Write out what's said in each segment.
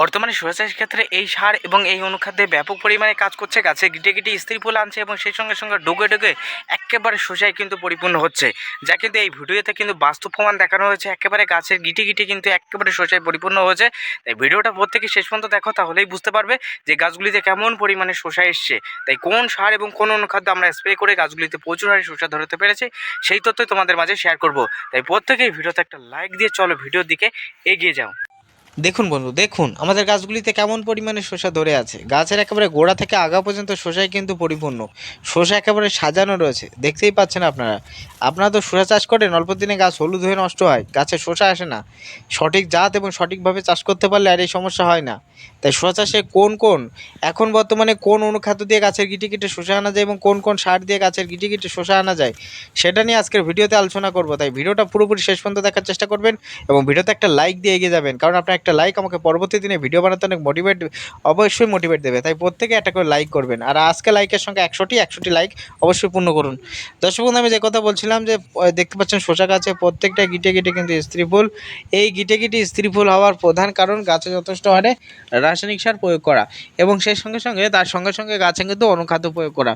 বর্তমানে সোয়া চাষের ক্ষেত্রে এই সার এবং এই অনুখাদ্যে ব্যাপক পরিমাণে কাজ করছে, গাছে গিটে গিটে স্ত্রী ফুল আনছে এবং সেই সঙ্গে সঙ্গে ডুগে ডুগে একেবারে শোষায় কিন্তু পরিপূর্ণ হচ্ছে, যা কিন্তু এই ভিডিওতে কিন্তু বাস্তব প্রমাণ দেখানো হয়েছে, একেবারে গাছের গিটে গিটে কিন্তু একেবারে শোষায় পরিপূর্ণ হয়েছে। তাই ভিডিওটা প্রত্যেকে শেষ পর্যন্ত দেখো, তাহলেই বুঝতে পারবে যে গাছগুলিতে কেমন পরিমাণে শোষা এসছে। তাই কোন সার এবং কোন অনুখাদ্য আমরা স্প্রে করে গাছগুলিতে প্রচুর হারে শোষা ধরতে পেরেছি, সেই তথ্যই তোমাদের মাঝে শেয়ার করব। তাই প্রত্যেকেই ভিডিওতে একটা লাইক দিয়ে চলো ভিডিওর দিকে এগিয়ে যাও। দেখুন বন্ধু, দেখুন, আমাদের গাছগুলিতে কেমন পরিমাণে শসা ধরে আছে। গাছের একেবারে গোড়া থেকে আগা পর্যন্ত শসায় কিন্তু পরিপূর্ণ। শসা একেবারে সাজানো রয়েছে, দেখতেই পাচ্ছেন আপনারা। আপনারা তো শসা চাষ করেন অল্প দিনে গাছ হলুদ হয়ে নষ্ট হয়, গাছে শসা আসে না। সঠিক জাত এবং সঠিকভাবে চাষ করতে পারলে আর এই সমস্যা হয় না। তাই শসা চাষে কোন কোন? এখন বর্তমানে কোন অনুখাদ্য দিয়ে গাছের গিটি গিটে শসা আনা যায় এবং কোন কোন সার দিয়ে গাছের গিটি গিটে শসা আনা যায়, সেটা নিয়ে আজকের ভিডিওতে আলোচনা করব। তাই ভিডিওটা পুরোপুরি শেষ পর্যন্ত দেখার চেষ্টা করবেন এবং ভিডিওতে একটা লাইক দিয়ে এগিয়ে যাবেন, কারণ আপনার একটা লাইক আমাকে পরবর্তী দিনে ভিডিও বানাতে অনেক মোটিভেট অবশ্যই মোটিভেট দেবে। তাই প্রত্যেকে একটা করে লাইক করবেন। আর আজকে লাইকের সঙ্গে একশোটি একশোটি লাইক অবশ্যই পূর্ণ করুন। দর্শক বন্ধু, আমি যে কথা বলছিলাম যে দেখতে পাচ্ছেন শসা গাছে প্রত্যেকটা গিটে গিটে কিন্তু স্ত্রী ফুল এই গিটে গিটে স্ত্রী ফুল হওয়ার প্রধান কারণ গাছে যথেষ্ট হারে রাসায়নিক সার প্রয়োগ করা এবং সেই সঙ্গে সঙ্গে তার সঙ্গে সঙ্গে গাছে কিন্তু অনুখাদ্য প্রয়োগ করা।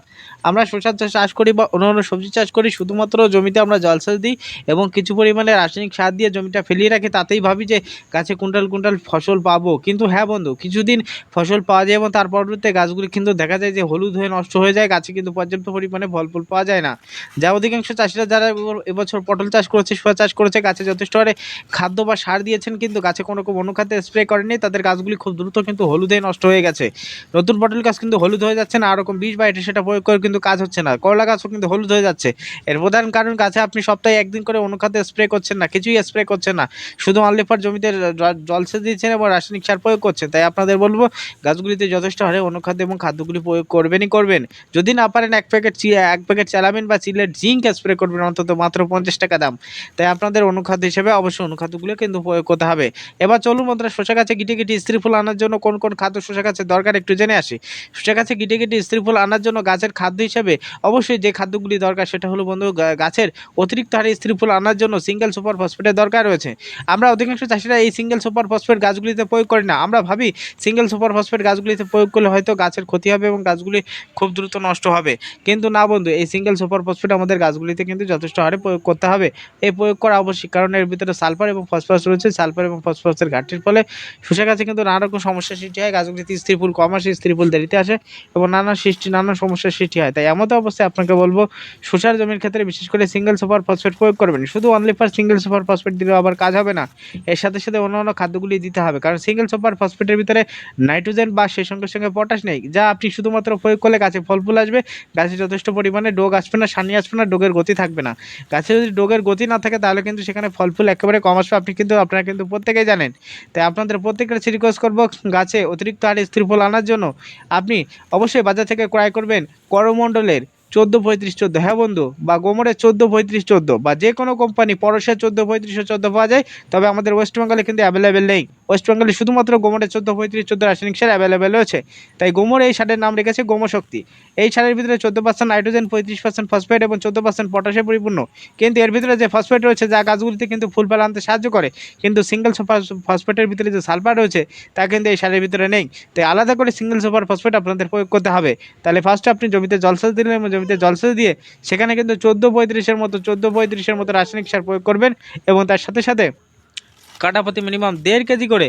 আমরা শসা চাষ করি বা অন্যান্য সবজি চাষ করি, শুধুমাত্র জমিতে আমরা জলসেচ দিই এবং কিছু পরিমাণে রাসায়নিক সার দিয়ে জমিটা ফেলিয়ে রাখি, তাতেই ভাবি যে গাছে কুইন্টাল কুইন্টাল ফসল পাবো। কিন্তু হ্যাঁ বন্ধু, কিছুদিন ফসল পাওয়া যায় এবং তার পরবর্তীতে গাছগুলি কিন্তু দেখা যায় যে হলুদ হয়ে নষ্ট হয়ে যায়, গাছে কিন্তু পর্যাপ্ত পরিমাণে ফল ফুল পাওয়া যায় না। যা অধিকাংশ চাষিরা যারা এবছর পটল চাষ করেছে, সোয়া চাষ করেছে, গাছে যথেষ্ট হারে খাদ্য বা সার দিয়েছেন, কিন্তু গাছে কোনো রকম অনুখাদ্যে স্প্রে করেনি তাদের গাছগুলি খুব দ্রুত কিন্তু হলুদে নষ্ট হয়ে গেছে। নতুন পটল গাছ কিন্তু হলুদ হয়ে যাচ্ছে না, আর রকম বিষ বা এটা সেটা প্রয়োগ করে কিন্তু কাজ হচ্ছে না। করলা গাছও কিন্তু হলুদ হয়ে যাচ্ছে। এর প্রধান কারণ গাছে আপনি সপ্তাহে একদিন করে অনুখাদ্য স্প্রে করছেন না, কিছুই স্প্রে করছেন না। শুধু আনলিফার জমিতে জ- জলসেচ দিচ্ছেন এবং রাসায়নিক সার প্রয়োগ করছেন। তাই আপনাদের বলব, গাছগুলিতে যথেষ্ট হারে অনুখাদ্য এবং খাদ্যগুলি প্রয়োগ করবেনই করবেন। যদি না পারেন এক প্যাকেট এক প্যাকেট চালাবেন বা চিলের জিঙ্ক স্প্রে করবেন, অন্তত মাত্র পঞ্চাশ টাকা দাম। তাই আপনাদের অনুখাদ্য হিসেবে অবশ্যই অনুখাদ্যগুলো কিন্তু প্রয়োগ করতে হবে। এবার চলুন বন্ধুরা শসা গাছে গিটে গিটে স্ত্রী ফুল আনার জন্য কোন কোন খাদ্য শসা গাছের দরকার একটু জেনে আসি। শসা গাছে গিটে গিটে স্ত্রী ফুল আনার জন্য গাছের খাদ্য হিসেবে অবশ্যই যে খাদ্যগুলি দরকার সেটা হলো বন্ধু গাছের অতিরিক্ত হারে স্ত্রী ফুল আনার জন্য সিঙ্গেল সুপার ফসফেটের দরকার রয়েছে। আমরা অধিকাংশ চাষিরা এই সিঙ্গেল সুপার ফসফেট গাছগুলিতে প্রয়োগ করি না। আমরা ভাবি সিঙ্গেল সুপার ফসফেট গাছগুলিতে প্রয়োগ করলে হয়তো গাছের ক্ষতি হবে এবং গাছগুলি খুব দ্রুত নষ্ট হবে। কিন্তু না বন্ধু, এই সিঙ্গেল সুপার ফসফেট আমাদের গাছগুলিতে কিন্তু যথেষ্ট হারে প্রয়োগ করতে হবে। এই প্রয়োগ করা আবশ্যিক কারণ এর ভিতরে সালফার এবং ফসফরাস রয়েছে। সালফার এবং ফসফরাসের ঘাটতির ফলে শসা গাছে কিন্তু নানা রকম সমস্যার সৃষ্টি হয়, গাছগুলিতে স্ত্রী ফুল, কম আসে স্ত্রী ফুল দেরিতে আসে এবং নানা সৃষ্টি, নানা সমস্যার সৃষ্টি হয়। তাই এমতো অবস্থায় আপনাকে বলব শসার জমির ক্ষেত্রে বিশেষ করে সিঙ্গেল সুপার ফসফেট প্রয়োগ করবেন। শুধু only for single super phosphate দিলেও আবার কাজ হবে না। এর সাথে সাথে অন্যান্য খাদ্যগুলি দিতে হবে। কারণ সিঙ্গেল সুপার ফসফেটের ভিতরে নাইট্রোজেন বা সেই সঙ্গে সঙ্গে পটাশ নেই। যা আপনি শুধুমাত্র প্রয়োগ করলে গাছে ফল ফুল আসবে, গাছে যথেষ্ট পরিমাণে ডোগ আসবে না, সানি আসবে না, ডোগের গতি থাকবে না। গাছে যদি ডোগের গতি না থাকে, তাহলে কিন্তু সেখানে ফল ফুল একেবারে কম আসবে। আপনি কিন্তু, আপনারা কিন্তু প্রত্যেকেই জানেন। তাই আপনাদের প্রত্যেকের রিকোয়েস্ট করব গাছে অতিরিক্ত হারে স্থির ফল আনার জন্য আপনি অবশ্যই বাজার থেকে ক্রয় করবেন করমণ্ডলের চোদ্দ, পঁয়ত্রিশ, চোদ্দ। হ্যাঁ বন্ধু, বা গোমরের চোদ্দ, পঁয়ত্রিশ, চোদ্দ, বা যে কোনো কোম্পানি পরশের চোদ্দ পঁয়ত্রিশশো চোদ্দ পাওয়া যায়, তবে আমাদের ওয়েস্ট বেঙ্গলে কিন্তু অ্যাভেলেবেল নেই। ওয়েস্ট বেঙ্গলে শুধুমাত্র গোমরের চোদ্দ, পঁয়ত্রিশ, চোদ্দ রাসায়নিক সার অ্যাভেলেবেল রয়েছে। তাই গোমর এই সারের নাম রেখেছে গোমশক্তি। এই সারের ভিতরে চোদ্দ পার্সেন্ট নাইট্রোজেন পঁয়ত্রিশ পার্সেন্ট ফসফেট এবং চোদ্দ পার্সেন্ট পটাশে পরিপূর্ণ। কিন্তু এর ভিতরে যে ফসফেট রয়েছে, যা গাছগুলিতে কিন্তু ফুল ফল আনতে সাহায্য করে, কিন্তু সিঙ্গেল সুপার ফসফেটের ভিতরে যে সালফার রয়েছে, তা কিন্তু এই সারের ভিতরে নেই। তাই আলাদা করে সিঙ্গেল সুপার ফসফেট আপনাদের প্রয়োগ করতে হবে। তাহলে ফার্স্টে আপনি জমিতে জলসেচ দিলেন এবং জমিতে জলসেচ দিয়ে সেখানে কিন্তু চোদ্দ পঁয়ত্রিশের মতো, চোদ্দ পঁয়ত্রিশের মতো রাসায়নিক সার প্রয়োগ করবেন এবং তার সাথে সাথে কাটাপতি মিনিমাম দেড় কেজি করে,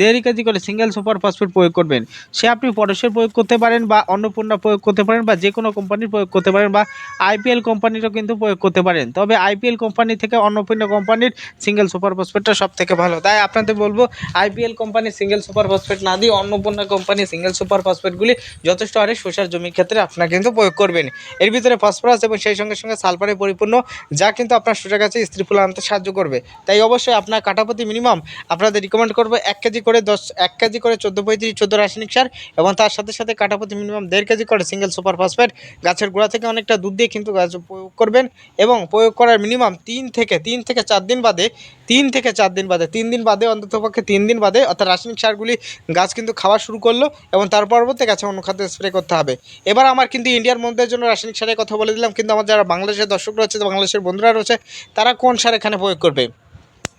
দেড় কেজি করে সিঙ্গেল সুপার ফসফেট প্রয়োগ করবেন। সে আপনি পরশের প্রয়োগ করতে পারেন বা অন্নপূর্ণা প্রয়োগ করতে পারেন বা যে কোনো কোম্পানির প্রয়োগ করতে পারেন বা আইপিএল কোম্পানিরও কিন্তু প্রয়োগ করতে পারেন। তবে আইপিএল কোম্পানি থেকে অন্নপূর্ণা কোম্পানির সিঙ্গেল সুপার ফসফেটটা সব থেকে ভালো। তাই আপনাদের বলব আইপিএল কোম্পানির সিঙ্গেল সুপার ফসফেট না দিয়ে অন্নপূর্ণা কোম্পানির সিঙ্গেল সুপার ফসফেটগুলি যথেষ্ট হারে শসার জমির ক্ষেত্রে আপনারা কিন্তু প্রয়োগ করবেন। এর ভিতরে ফসফরাস এবং সেই সঙ্গে সঙ্গে সালফারে পরিপূর্ণ, যা কিন্তু আপনার শসা গাছে স্ত্রী ফুল আনতে সাহায্য করবে। তাই অবশ্যই আপনার কাটাপতি মিনিমাম আপনাদের রিকমেন্ড করব এক কেজি করে দশ, এক কেজি করে চোদ্দ পঁয়ত্রিশ, চোদ্দ রাসায়নিক সার এবং তার সাথে সাথে কাটাপতি মিনিমাম দেড় কেজি করে সিঙ্গেল সুপার ফসফেট গাছের গোড়া থেকে অনেকটা দুধ দিয়ে কিন্তু গাছ প্রয়োগ করবেন এবং প্রয়োগ করার মিনিমাম তিন থেকে তিন থেকে চার দিন বাদে, তিন থেকে চার দিন বাদে, তিন দিন বাদে অন্ততপক্ষে তিন দিন বাদে অর্থাৎ রাসায়নিক সারগুলি গাছ কিন্তু খাওয়া শুরু করল এবং তার পরবর্তী গাছে অনুখাদ্য স্প্রে করতে হবে। এবার আমার কিন্তু ইন্ডিয়ার মধ্যে জন্য রাসায়নিক সারের কথা বলে দিলাম, কিন্তু আমার যারা বাংলাদেশের দর্শক রয়েছে, বাংলাদেশের বন্ধুরা রয়েছে, তারা কোন সার এখানে প্রয়োগ করবে?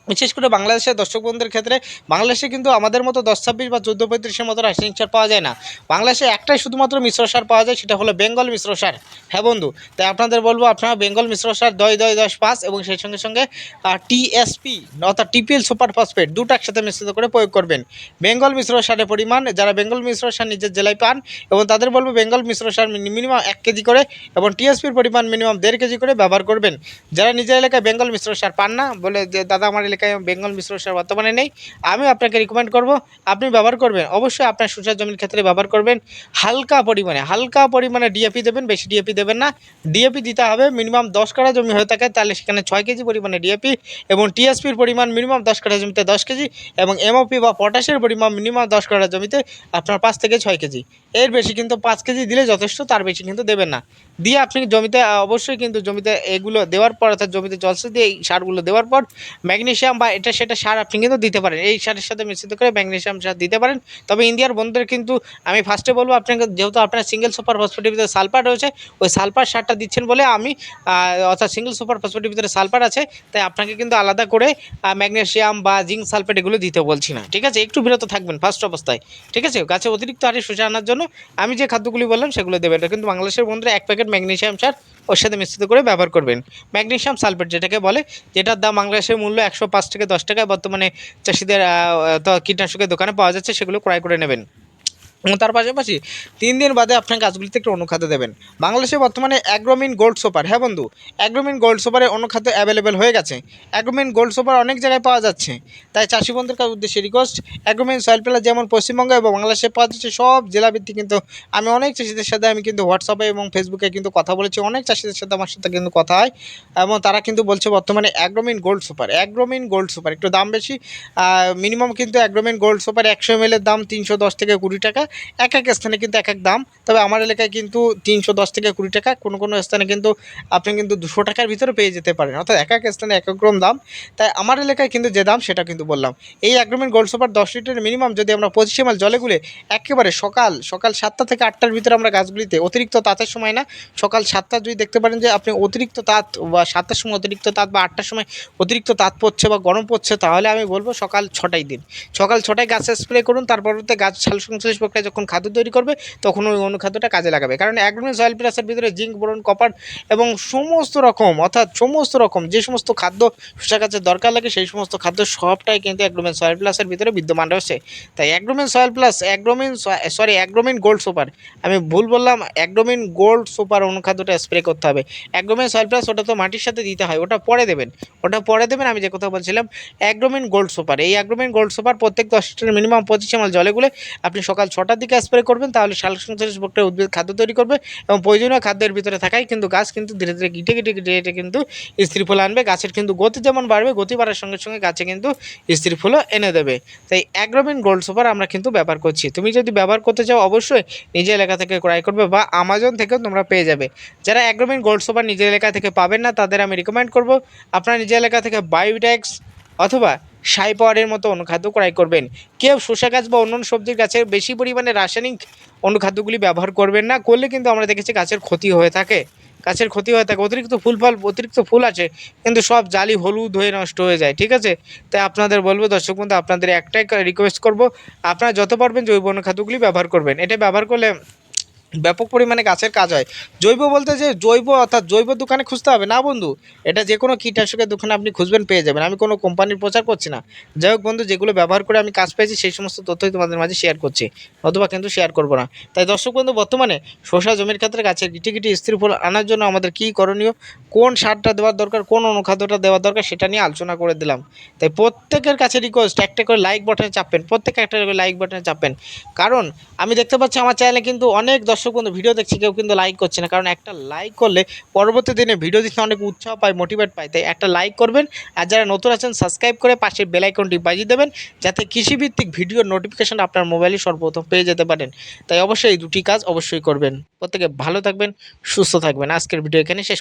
বিশেষ করে বাংলাদেশের দর্শক বন্ধুদের ক্ষেত্রে, বাংলাদেশে কিন্তু আমাদের মতো দশ ছাব্বিশ বা চোদ্দ পঁয়ত্রিশের মতো রাসায়নিক সার পাওয়া যায় না। বাংলাদেশে একটাই শুধুমাত্র মিশ্র সার পাওয়া যায়, সেটা হলো বেঙ্গল মিশ্র সার। হ্যাঁ বন্ধু, তাই আপনাদের বলব আপনারা বেঙ্গল মিশ্র সার দয় দয় দশ পাঁচ এবং সেই সঙ্গে সঙ্গে টিএসপি অর্থাৎ টিপিএল সুপার ফসফেট দুটো একসাথে মিশ্রিত করে প্রয়োগ করবেন। বেঙ্গল মিশ্র সারের পরিমাণ, যারা বেঙ্গল মিশ্র সার নিজের জেলায় পান এবং তাদের বলব বেঙ্গল মিশ্র সার মিনিমাম এক কেজি করে এবং টিএসপির পরিমাণ মিনিমাম দেড় কেজি করে ব্যবহার করবেন। যারা নিজের এলাকায় বেঙ্গল মিশ্র সার পান না বলে দাদা, আমার এলাকায় বেঙ্গল মিশ্র সার বর্তমানে নেই আমি আপনাকে রিকমেন্ড করব। আপনি ব্যবহার করবেন, অবশ্যই আপনার শস্যের জমির ক্ষেত্রে ব্যবহার করবেন। হালকা পরিমাণে হালকা পরিমাণে ডিএপি দেবেন, বেশি ডিএপি দেবেন না। ডিএপি দিতে হবে মিনিমাম দশ কাঠা জমি হয়ে থাকে, তাহলে সেখানে ছয় কেজি পরিমাণে ডিএপি এবং টিএসপির পরিমাণ মিনিমাম দশ কাঠা জমিতে দশ কেজি এবং এমওপি বা পটাশের পরিমাণ মিনিমাম দশ কাঠা জমিতে আপনার পাঁচ থেকে ছয় কেজি। এর বেশি কিন্তু পাঁচ কেজি দিলে যথেষ্ট, তার বেশি কিন্তু দেবেন না। দিয়ে আপনি জমিতে অবশ্যই কিন্তু জমিতে এগুলো দেওয়ার পর, অর্থাৎ জমিতে জলসে দিয়ে এই সারগুলো দেওয়ার পর, ম্যাগনেশিয়াম বা এটা সেটা সার আপনি কিন্তু দিতে পারেন। এই সারের সাথে মিশ্রিত করে ম্যাগনেশিয়াম সার দিতে পারেন। তবে ইন্ডিয়ার বন্ধুদের কিন্তু আমি ফার্স্টে বলব, আপনাকে যেহেতু আপনার সিঙ্গেল সুপার ফসফেটের ভিতরে সালফার রয়েছে, ওই সালফার সারটা দিচ্ছেন বলে আমি অর্থাৎ সিঙ্গেল সুপার ফসফেটের ভিতরে সালফার আছে, তাই আপনাকে কিন্তু আলাদা করে ম্যাগনেশিয়াম বা জিঙ্ক সালফেট এগুলো দিতে বলছি না। ঠিক আছে? একটু বিরত থাকবেন ফার্স্ট অবস্থায়। ঠিক আছে? গাছে অতিরিক্ত হারে শোষা আনার জন্য আমি যে খাদ্যগুলি বললাম সেগুলো দেবেন। কিন্তু বাংলাদেশের বন্ধুরা এক প্যাকেট ম্যাগনেশিয়াম সার ওর সাথে মিশ্রিত করে ব্যবহার করবেন। ম্যাগনেশিয়াম সালফেট যেটাকে বলে, যেটার দাম বাংলাদেশের মূল্য একশো পাঁচ থেকে দশ টাকায় বর্তমানে চাষিদের কীটনাশকের দোকানে পাওয়া যাচ্ছে, সেগুলো ক্রয় করে নেবেন। তার পাশাপাশি তিন দিন বাদে আপনার গাছগুলিতে একটু অনুখাদ্য দেবেন। বাংলাদেশে বর্তমানে অ্যাগ্রোমিন গোল্ড সোপার হ্যাঁ বন্ধু? অ্যাগ্রোমিন গোল্ড সুপারের অনুখাদ্য অ্যাভেলেবেল হয়ে গেছে। অ্যাগ্রোমিন গোল্ড সোপার অনেক জায়গায় পাওয়া যাচ্ছে। তাই চাষি বন্ধুদের কাছে উদ্দেশ্যে রিকোয়েস্ট অ্যাগ্রোমিন সয়েল প্লাস যেমন পশ্চিমবঙ্গ এবং বাংলাদেশে পাওয়া যাচ্ছে সব জেলাভিত্তিক কিন্তু আমি অনেক চাষিদের সাথে আমি কিন্তু হোয়াটসঅ্যাপে এবং ফেসবুকে কিন্তু কথা বলেছি। অনেক চাষিদের সাথে আমার সাথে কিন্তু কথা হয় এবং তারা কিন্তু বলছে বর্তমানে Agromin gold super Agromin gold super একটু দাম বেশি মিনিমাম কিন্তু অ্যাগ্রোমিন গোল্ড সুপার একশো এম দাম তিনশো দশ থেকে কুড়ি টাকা। এক এক স্থানে কিন্তু এক এক দাম। তবে আমার এলাকায় কিন্তু তিনশো দশ থেকে কুড়ি টাকা, কোনো কোনো স্থানে কিন্তু আপনি কিন্তু দুশো টাকার ভিতরে পেয়ে যেতে পারেন। অর্থাৎ এক এক স্থানে এক এক রকম দাম। তাই আমার এলাকায় কিন্তু যে দাম সেটা কিন্তু বললাম। এই অ্যাগ্রোমিন গোল্ড সুপার দশ লিটার মিনিমাম যদি আমরা পঁচিশ এম জলে গুলে একেবারে সকাল সকাল সাতটা থেকে আটটার ভিতরে আমরা গাছগুলিতে অতিরিক্ত তাঁতের সময় না, সকাল সাতটা যদি দেখতে পারেন যে আপনি অতিরিক্ত তাঁত বা সাতটার সময় অতিরিক্ত তাঁত বা আটটার সময় অতিরিক্ত তাঁত পড়ছে বা গরম পড়ছে, তাহলে আমি বলব সকাল ছটায় দিন। সকাল ছটায় গাছে স্প্রে করুন, তারপর গাছ সাল সংশ্লেষ প্রক্রিয়া যখন খাদ্য তৈরি করবে, তখন ওই অনুখাদ্যটা কাজে লাগাবে। কারণ অ্যাগ্রোমিন সয়েল প্লাসের ভিতরে জিঙ্ক, বোরন, কপার এবং সমস্ত রকম, অর্থাৎ সমস্ত রকম যে সমস্ত খাদ্য শসা গাছের দরকার লাগে, সেই সমস্ত খাদ্য সবটাই কিন্তু অ্যাগ্রোমিন সয়েল প্লাসের ভিতরে বিদ্যমান রয়েছে। তাই Agromin soil plus Agromin sorry Agromin gold super আমি ভুল বললাম অ্যাগ্রোমিন গোল্ড সুপার অনুখাদ্যটা স্প্রে করতে হবে। অ্যাগ্রোমিন সয়েল প্লাস ওটা তো মাটির সাথে দিতে হয়, ওটা পরে দেবেন। ওটা পরে দেবেন, আমি যে কথা বলছিলাম অ্যাগ্রোমিন গোল্ড সুপার এই অ্যাগ্রোমিন গোল্ড সুপার প্রত্যেক দশ মিনিমাম পঁচিশ এমএল জলে গুলে আপনি সকাল ছটার দিকে স্প্রে করবেন, তাহলে সাল সংশ্লেষ প্রক্রিয়া উদ্ভিদ খাদ্য তৈরি করবে এবং প্রয়োজনীয় খাদ্যের ভিতরে থাকাই কিন্তু গাছ কিন্তু ধীরে ধীরে গিটে গিটে গিটে গিটে কিন্তু স্ত্রী ফুল আনবে। গাছের কিন্তু গতি যেমন বাড়বে, গতি বাড়ার সঙ্গে সঙ্গে গাছে কিন্তু স্ত্রী ফুলও এনে দেবে। তাই অ্যাগ্রোমিন গোল্ড সুপার আমরা কিন্তু ব্যবহার করছি। তুমি যদি ব্যবহার করতে চাও, অবশ্যই নিজের এলাকা থেকে ক্রয় করবে বা আমাজন থেকেও তোমরা পেয়ে যাবে। যারা অ্যাগ্রোমিন গোল্ড সুপার নিজের এলাকা থেকে পাবেন না, তাদের আমি রিকমেন্ড করব, আপনার নিজের এলাকা থেকে বায়োটেক্স অথবা সাই পাওয়ারের মতো অনুখাদ্য ক্রয় করবেন। কেউ শসা গাছ বা অন্যান্য সবজির গাছে বেশি পরিমাণে রাসায়নিক অনুখাদ্যগুলি ব্যবহার করবেন না, করলে কিন্তু আমরা দেখেছি গাছের ক্ষতি হয়ে থাকে। গাছের ক্ষতি হয়ে থাকে, অতিরিক্ত ফুল ফল, অতিরিক্ত ফুল আছে, কিন্তু সব জালি হলুদ হয়ে নষ্ট হয়ে যায়, ঠিক আছে? তাই আপনাদের বলব, দর্শক বন্ধু, আপনাদের একটাই রিকোয়েস্ট করব, আপনারা যত পারবেন জৈব অনুখাদ্যগুলি ব্যবহার করবেন। এটা ব্যবহার করলে ব্যাপক পরিমাণে গাছের কাজ হয়। জৈব বলতে যে জৈব অর্থাৎ জৈব দোকানে খুঁজতে হবে না বন্ধু। এটা যে কোনো কীটনাশকের দোকানে আপনি খুঁজবেন, পেয়ে যাবেন। আমি কোনো কোম্পানির প্রচার করছি না। যাই হোক বন্ধু, যেগুলো ব্যবহার করে আমি কাজ পেয়েছি, সেই সমস্ত তথ্যই তোমাদের মাঝে শেয়ার করছি। অথবা কিন্তু শেয়ার করব না। তাই দর্শক বন্ধু, বর্তমানে শসা জমির ক্ষেত্রে গাছের গিটি গিটি স্থির ফল আনার জন্য আমাদের কী করণীয়, কোন সারটা দেওয়ার দরকার, কোন অনুখাদ্যটা দেওয়ার দরকার, সেটা নিয়ে আলোচনা করে দিলাম। তাই প্রত্যেকের কাছে রিকোয়েস্ট একটা করে লাইক বাটনে চাপবেন। প্রত্যেকে একটা করে লাইক বাটনে চাপবেন। কারণ আমি দেখতে পাচ্ছি আমার চ্যানেলে কিন্তু অনেক দর্শক বন্ধু ভিডিও দেখছে, কেউ কিন্তু লাইক করছে না। কারণ একটা লাইক করলে পরবর্তী দিনে ভিডিও দিতে অনেক উৎসাহ পায় মোটিভেট পায়। তাই একটা লাইক করবেন, আর যারা নতুন আছেন সাবস্ক্রাইব করে পাশে বেলাইকনটি বাজিয়ে দেবেন, যাতে কৃষিভিত্তিক ভিডিওর নোটিফিকেশন আপনার মোবাইলে সর্বপ্রথম পেয়ে যেতে পারেন। তাই অবশ্যই এই দুটি কাজ অবশ্যই করবেন। প্রত্যেকে ভালো থাকবেন, সুস্থ থাকবেন। আজকের ভিডিও এখানে শেষ